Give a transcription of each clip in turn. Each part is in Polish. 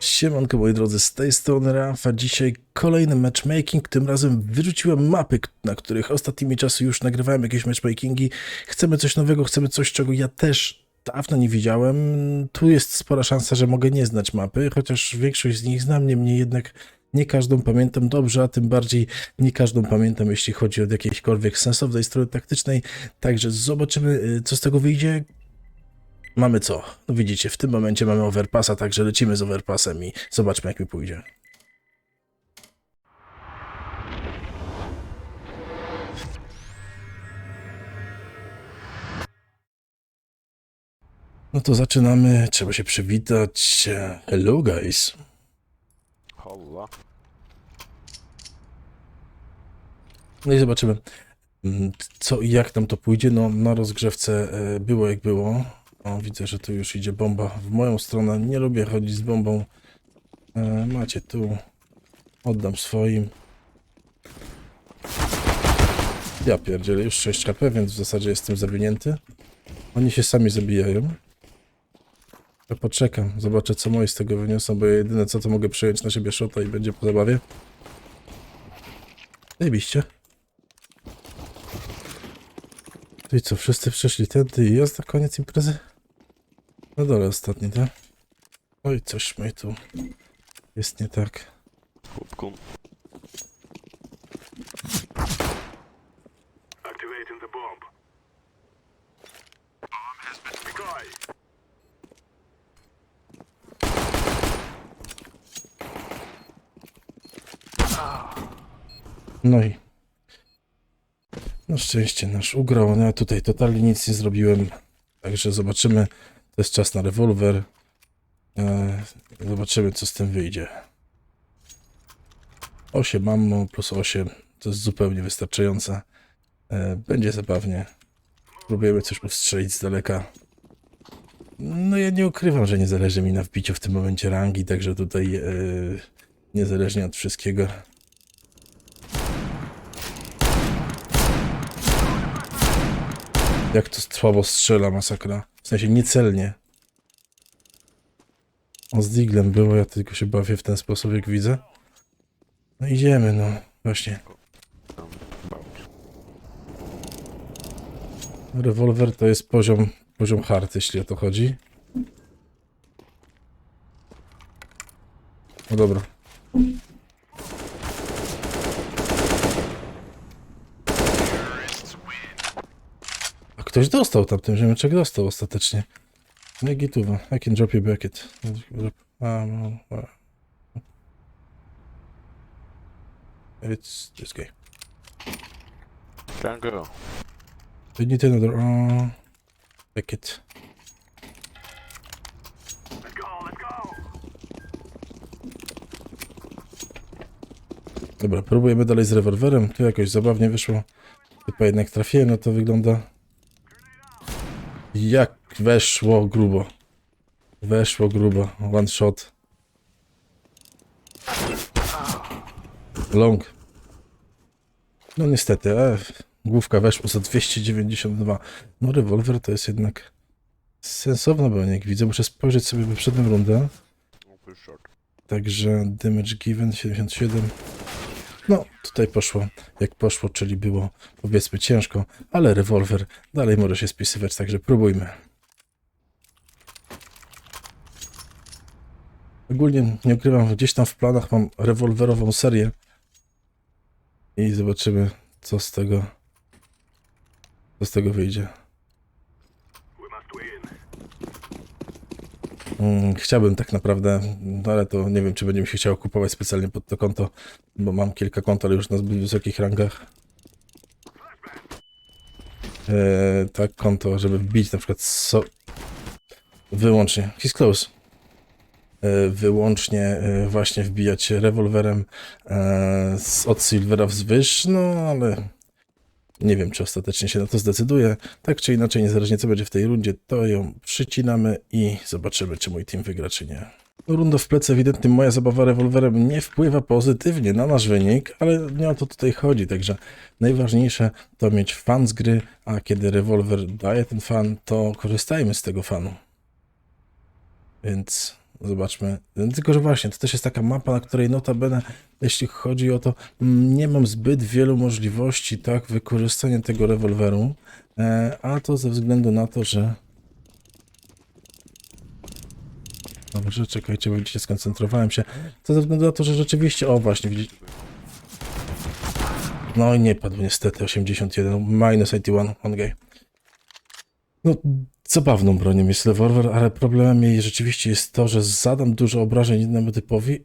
Siemanko moi drodzy, z tej strony Rafa. Dzisiaj kolejny matchmaking. Tym razem wyrzuciłem mapy, na których ostatnimi czasy już nagrywałem jakieś matchmakingi. Chcemy coś nowego, chcemy coś, czego ja też dawno nie widziałem. Tu jest spora szansa, że mogę nie znać mapy, chociaż większość z nich znam, niemniej jednak nie każdą pamiętam dobrze, a tym bardziej nie każdą pamiętam, jeśli chodzi o jakiejkolwiek sensownej strony taktycznej. Także zobaczymy, y, co z tego wyjdzie. Mamy co? No widzicie, w tym momencie mamy overpassa, także lecimy z overpassem i zobaczmy jak mi pójdzie. No to zaczynamy, trzeba się przywitać. Hello guys. Holla. No i zobaczymy, mm, co i jak nam to pójdzie. No, na rozgrzewce e, było jak było. O, widzę, że tu już idzie bomba w moją stronę. Nie lubię chodzić z bombą. E, macie tu. Oddam swoim. Ja pierdzielę, już 6 HP, więc w zasadzie jestem zawinięty. Oni się sami zabijają. Ja poczekam, zobaczę co moi z tego wyniosą, bo jedyne co to mogę przejąć na siebie shota i będzie po zabawie. Zajebiście. To i co, wszyscy przeszli tędy i jest na koniec imprezy? Na dole ostatni, tak? Oj, coś mi tu jest nie tak. Chłopku. Activating the bomb. Bomb has been destroyed. No i na szczęście nasz ugrał, no ja tutaj totalnie nic nie zrobiłem. Także zobaczymy. To jest czas na rewolwer. E, zobaczymy co z tym wyjdzie. 8 ammo plus 8 to jest zupełnie wystarczające. E, będzie zabawnie. Próbujemy coś ustrzelić z daleka. No ja nie ukrywam, że nie zależy mi na wbiciu w tym momencie rangi, także tutaj e, niezależnie od wszystkiego Jak to słabo strzela masakra. Sensie niecelnie. O, z Diglem było, ja tylko się bawię w ten sposób, jak widzę. No idziemy, no. Właśnie. Rewolwer to jest poziom, poziom hard, jeśli o to chodzi. No dobra. Ktoś dostał tamten ziemeczek, dostał ostatecznie. No i gituwa. I can drop you bucket. No. It's this guy. Can go. I need another uh, bucket. Let's go, let's go. Dobra, próbujemy dalej z rewolwerem. Tu jakoś zabawnie wyszło. Chyba jednak trafiłem, no to wygląda... Jak weszło grubo. Weszło grubo. One shot. Long. No niestety, e, główka weszła za 292. No rewolwer to jest jednak sensowna broń, jak widzę. Muszę spojrzeć sobie poprzednią rundę. Także damage given 77. No, tutaj poszło jak poszło, czyli było powiedzmy ciężko, ale rewolwer dalej może się spisywać, także próbujmy. Ogólnie nie ukrywam, gdzieś tam w planach mam rewolwerową serię i zobaczymy co z tego co z tego wyjdzie. Chciałbym tak naprawdę, no ale to nie wiem, czy będzie mi się chciało kupować specjalnie pod to konto, bo mam kilka kont, ale już na zbyt wysokich rangach. Eee, tak, konto, żeby wbić na przykład so... wyłącznie, he's close. Eee, wyłącznie e, właśnie wbijać rewolwerem e, z, od Silvera wzwyż, no ale nie wiem, czy ostatecznie się na to zdecyduje. Tak czy inaczej, niezależnie co będzie w tej rundzie, to ją przycinamy i zobaczymy, czy mój team wygra, czy nie. Runda w plecy, ewidentnie moja zabawa rewolwerem nie wpływa pozytywnie na nasz wynik, ale nie o to tutaj chodzi, także najważniejsze to mieć fan z gry, a kiedy rewolwer daje ten fan, to korzystajmy z tego fanu. Więc Zobaczmy. Tylko, że właśnie, to też jest taka mapa, na której notabene, jeśli chodzi o to, mm, nie mam zbyt wielu możliwości, tak, wykorzystania tego rewolweru, e, a to ze względu na to, że Dobrze, czekajcie, bo widzicie, skoncentrowałem się. To ze względu na to, że rzeczywiście, o właśnie, widzicie. No i nie padł niestety, 81, minus 81, on gay. No, zabawną bronią jest rewolwer, ale problemem jej rzeczywiście jest to, że zadam dużo obrażeń innemu typowi,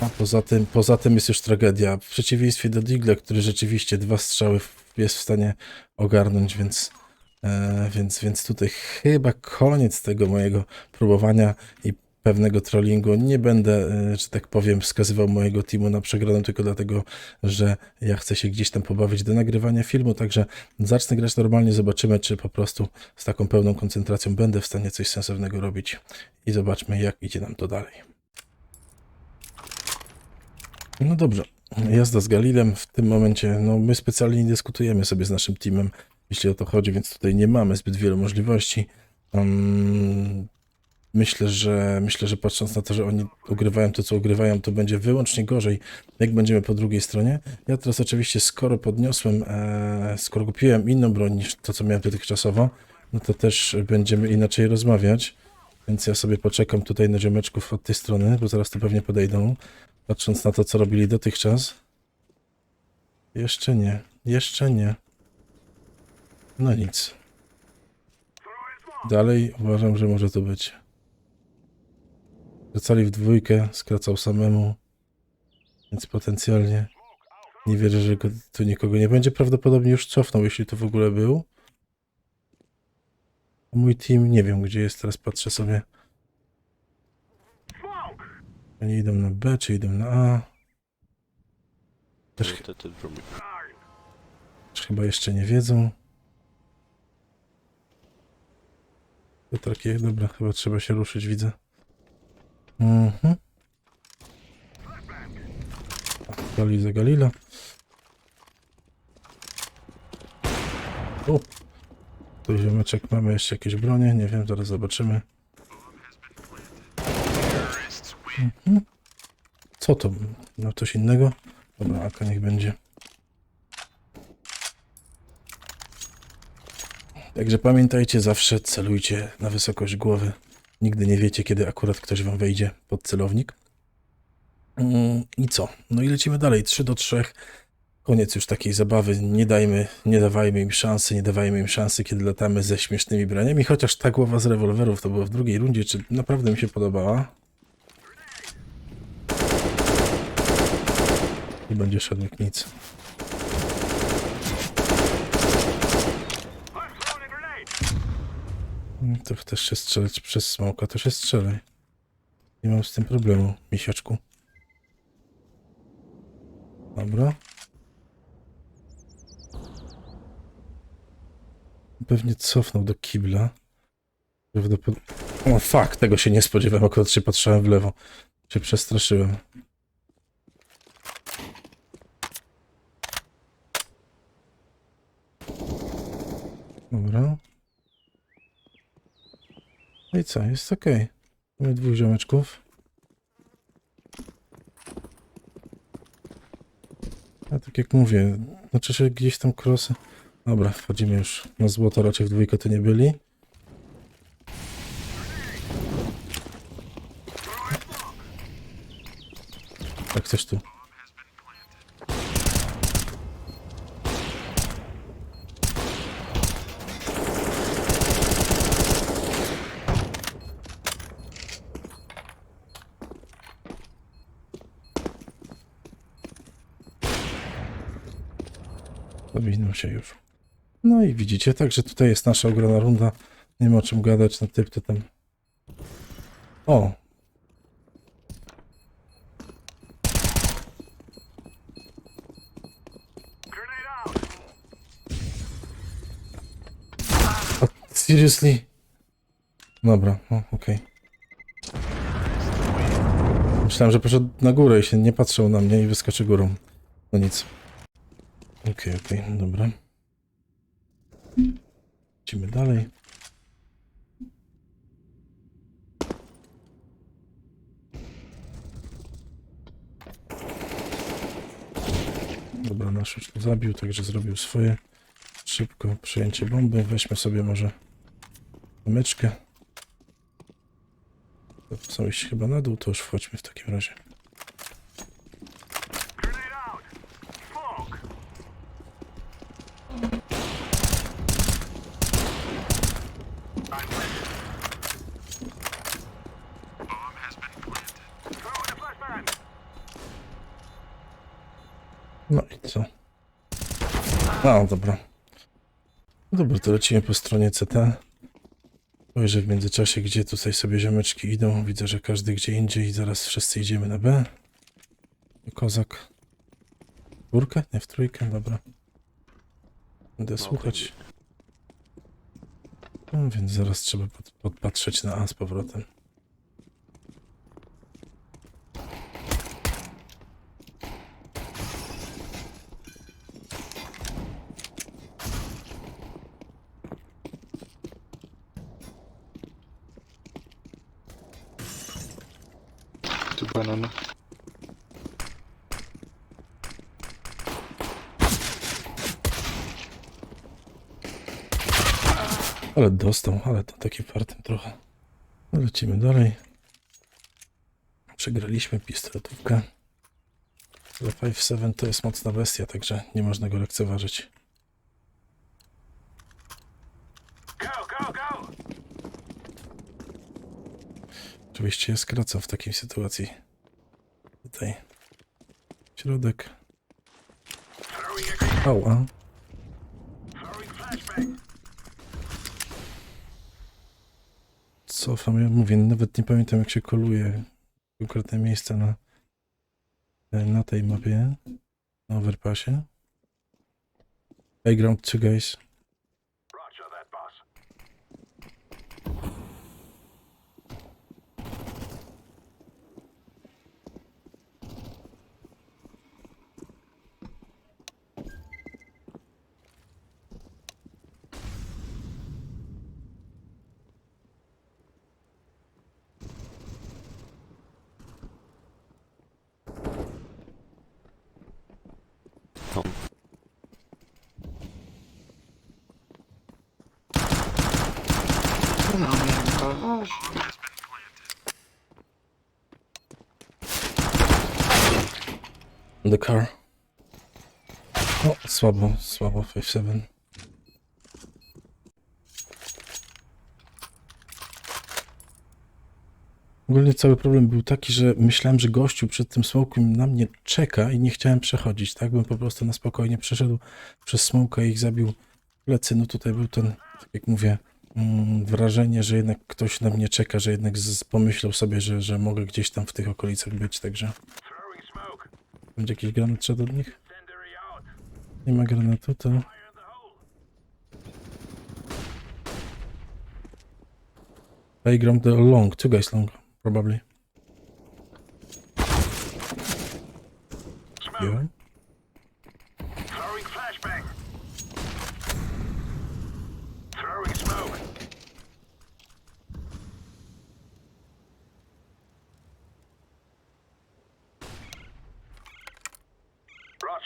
a poza tym, poza tym jest już tragedia. W przeciwieństwie do Digla, który rzeczywiście dwa strzały jest w stanie ogarnąć, więc, e, więc, więc tutaj chyba koniec tego mojego próbowania i pewnego trollingu. Nie będę, e, że tak powiem, wskazywał mojego teamu na przegraną tylko dlatego, że ja chcę się gdzieś tam pobawić do nagrywania filmu, także zacznę grać normalnie, zobaczymy, czy po prostu z taką pełną koncentracją będę w stanie coś sensownego robić i zobaczmy, jak idzie nam to dalej. No dobrze, jazda z Galilem w tym momencie, no my specjalnie nie dyskutujemy sobie z naszym teamem, jeśli o to chodzi, więc tutaj nie mamy zbyt wielu możliwości. Um, myślę, że myślę, że patrząc na to, że oni ugrywają to, co ugrywają, to będzie wyłącznie gorzej, jak będziemy po drugiej stronie. Ja teraz oczywiście, skoro podniosłem, e, skoro kupiłem inną broń niż to, co miałem dotychczasowo, no to też będziemy inaczej rozmawiać. Więc ja sobie poczekam tutaj na ziomeczków od tej strony, bo zaraz tu pewnie podejdą. Patrząc na to, co robili dotychczas. Jeszcze nie, jeszcze nie. No nic. Dalej uważam, że może to być. Skracali w dwójkę, skracał samemu. Więc potencjalnie nie wierzę, że go, tu nikogo nie będzie. Prawdopodobnie już cofnął, jeśli to w ogóle był. Mój team nie wiem, gdzie jest. Teraz patrzę sobie. Oni idą na B, czy idą na A. Też, też chyba jeszcze nie wiedzą. To takie, dobra, chyba trzeba się ruszyć, widzę. Mhm. Gali za Galila. O! Tu ziomeczek, mamy jeszcze jakieś bronie, nie wiem, zaraz zobaczymy. Mhm. Co to? No coś innego? Dobra, aka niech będzie. Także pamiętajcie, zawsze celujcie na wysokość głowy. Nigdy nie wiecie, kiedy akurat ktoś wam wejdzie pod celownik. Mm, I co? No i lecimy dalej. 3 do 3. Koniec już takiej zabawy. Nie dajmy, nie dawajmy im szansy, nie dawajmy im szansy, kiedy latamy ze śmiesznymi braniami. Chociaż ta głowa z rewolwerów to była w drugiej rundzie, czy naprawdę mi się podobała. I będzie szedł nic. I'm throwing a grenade. Mm, To chcesz się strzelać przez smoka, to się strzelaj. Nie mam z tym problemu, misiaczku. Dobra. Pewnie cofnął do kibla. Prawdopodobnie... O fuck, tego się nie spodziewałem, akurat się patrzyłem w lewo. Się przestraszyłem. Dobra. No i co, jest ok. Mamy dwóch ziomeczków. A tak jak mówię, znaczy się gdzieś tam krosy. Dobra, wchodzimy już na złoto, raczej w dwójkę to nie byli. Tak, coś tu. Się już. No i widzicie, także tutaj jest nasza ogromna runda. Nie ma o czym gadać, na typ to tam. O! Seriously? Dobra, o, okej. Myślałem, że poszedł na górę i się nie patrzył na mnie i wyskoczy górą. No nic. Okej, okay, okej, okay, dobra. Idziemy dalej. Dobra, nasz już zabił, także zrobił swoje. Szybko przejęcie bomby. Weźmy sobie może myczkę. To są iść chyba na dół, to już wchodźmy w takim razie. A, dobra. No Dobra, to lecimy po stronie CT. Spojrzę w międzyczasie, gdzie tutaj sobie ziomeczki idą. Widzę, że każdy gdzie indziej. Zaraz wszyscy idziemy na B. Kozak. W czwórkę? Nie, w trójkę, dobra. Będę słuchać. No, więc zaraz trzeba pod, podpatrzeć na A z powrotem. Ale dostał, ale to takim fartem trochę. Lecimy dalej. Przegraliśmy pistoletówkę. Ale 5-7 to jest mocna bestia, także nie można go lekceważyć. Go, go, go. Oczywiście ja skracam w takiej sytuacji. Tutaj. Środek. Ała. Throwing flashbang. Cofam, ja mówię, nawet nie pamiętam jak się koluje konkretne miejsca na, na tej mapie. Na overpassie. Playground 2 guys. Roger that, boss. Tam. No The car. O, słabo, słabo, 5-7. Ogólnie cały problem był taki, że myślałem, że gościu przed tym smokiem na mnie czeka i nie chciałem przechodzić, tak? Bym po prostu na spokojnie przeszedł przez smoka i ich zabił plecy. No tutaj był ten, tak jak mówię, wrażenie, że jednak ktoś na mnie czeka, że jednak z, pomyślał sobie, że, że mogę gdzieś tam w tych okolicach być, także będzie jakiś granat szedł od nich? Nie ma granatu, to... Playground the long, two guys long, probably.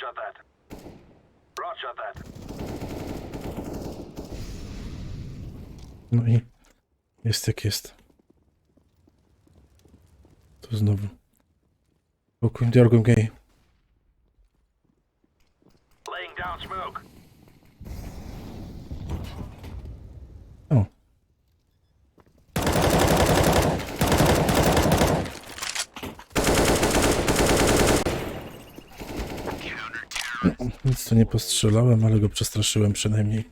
Roger that. Roger that. No i jest jak jest. To znowu. Pokój. Tu nie postrzelałem, ale go przestraszyłem przynajmniej.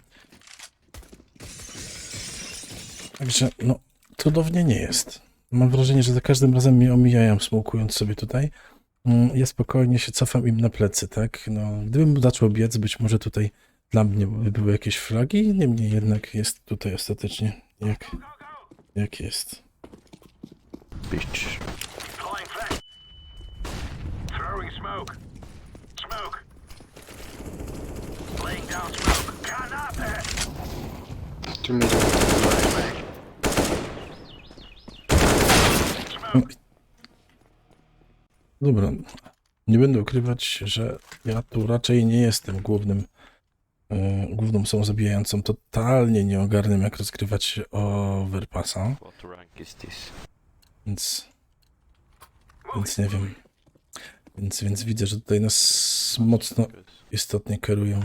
Także, no, cudownie nie jest. Mam wrażenie, że za każdym razem mnie omijają, smokując sobie tutaj. Mm, Ja spokojnie się cofam im na plecy, tak? No, gdybym zaczął biec, być może tutaj dla mnie by były jakieś flagi, niemniej jednak jest tutaj ostatecznie jak, jak jest. Bitch. Throwing. Smoke. Tu. No. Dobra, Nie będę ukrywać, że ja tu raczej nie jestem głównym, e, główną są zabijającą. Totalnie nie ogarnę, jak rozgrywać overpassa, więc, więc nie wiem. Więc, więc widzę, że tutaj nas mocno istotnie kierują.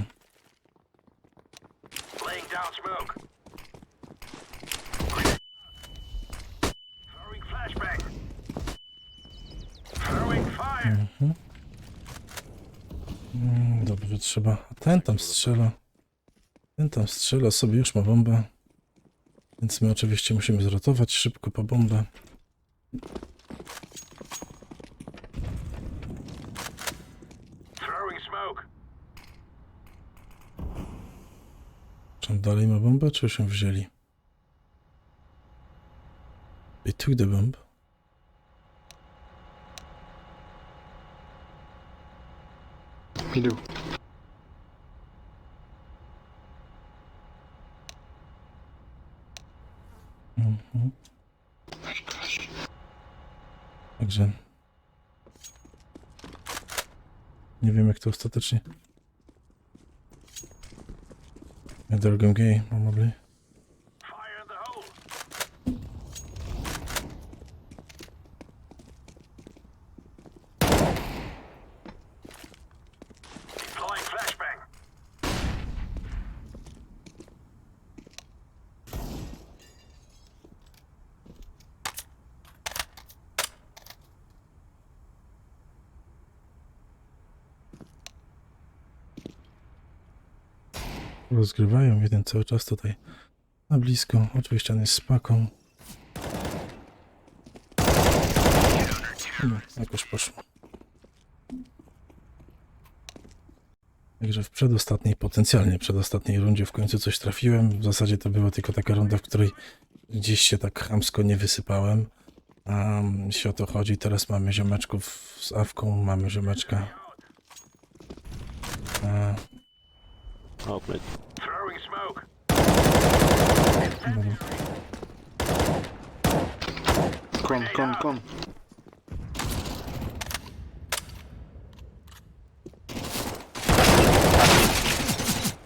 Dobrze, trzeba. A ten tam strzela. Ten tam strzela sobie, już ma bombę. Więc my oczywiście musimy zrotować szybko po bombę. Czy on dalej ma bombę, czy już ją wzięli? They took the bomb. Middle. Mhm. Także. Nie wiem, jak to ostatecznie. They're gay, probably. Rozgrywają jeden cały czas tutaj na blisko. Oczywiście on jest z paką. No, jakoś poszło. Także w przedostatniej, potencjalnie przedostatniej rundzie w końcu coś trafiłem. W zasadzie to była tylko taka runda, w której gdzieś się tak chamsko nie wysypałem. A jeśli o to chodzi, teraz mamy ziomeczków z awką, mamy ziomeczka. A, Outlet. Throwing smoke.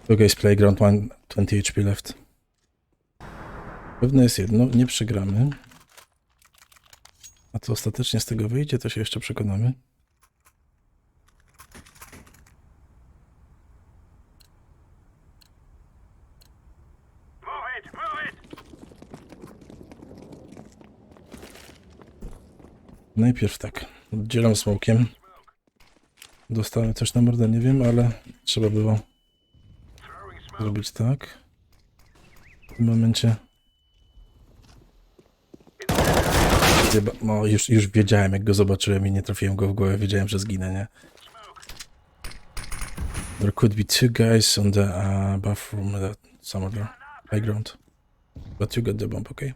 Druga jest Playground, one 20 HP left. Pewne jest jedno, nie przegramy. A co ostatecznie z tego wyjdzie, to się jeszcze przekonamy. Move it, move it. Najpierw tak, oddzielam smokiem. Dostałem coś na mordę, nie wiem, ale trzeba było zrobić tak. W tym momencie... No, już, już wiedziałem, jak go zobaczyłem i nie trafiłem go w głowę, wiedziałem, że zginę, nie? There could be two guys on the uh, bathroom, that some other playground. But you got the bomb, okay?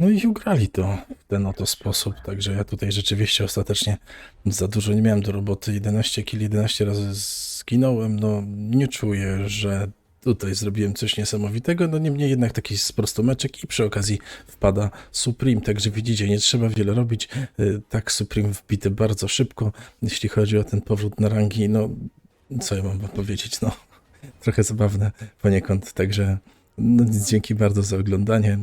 No i ugrali to w ten oto sposób, także ja tutaj rzeczywiście ostatecznie za dużo nie miałem do roboty. 11 kill, 11 razy zginąłem, no nie czuję, że tutaj zrobiłem coś niesamowitego, no niemniej jednak taki sprostomeczek i przy okazji wpada Supreme, także widzicie, nie trzeba wiele robić. Y, Tak, Supreme wbity bardzo szybko, jeśli chodzi o ten powrót na rangi, no co ja mam powiedzieć, no trochę zabawne poniekąd, także no, dzięki bardzo za oglądanie.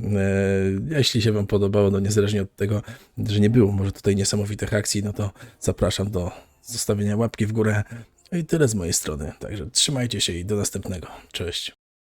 E, jeśli się wam podobało, no niezależnie od tego, że nie było może tutaj niesamowitych akcji, no to zapraszam do zostawienia łapki w górę. I tyle z mojej strony. Także trzymajcie się i do następnego. Cześć.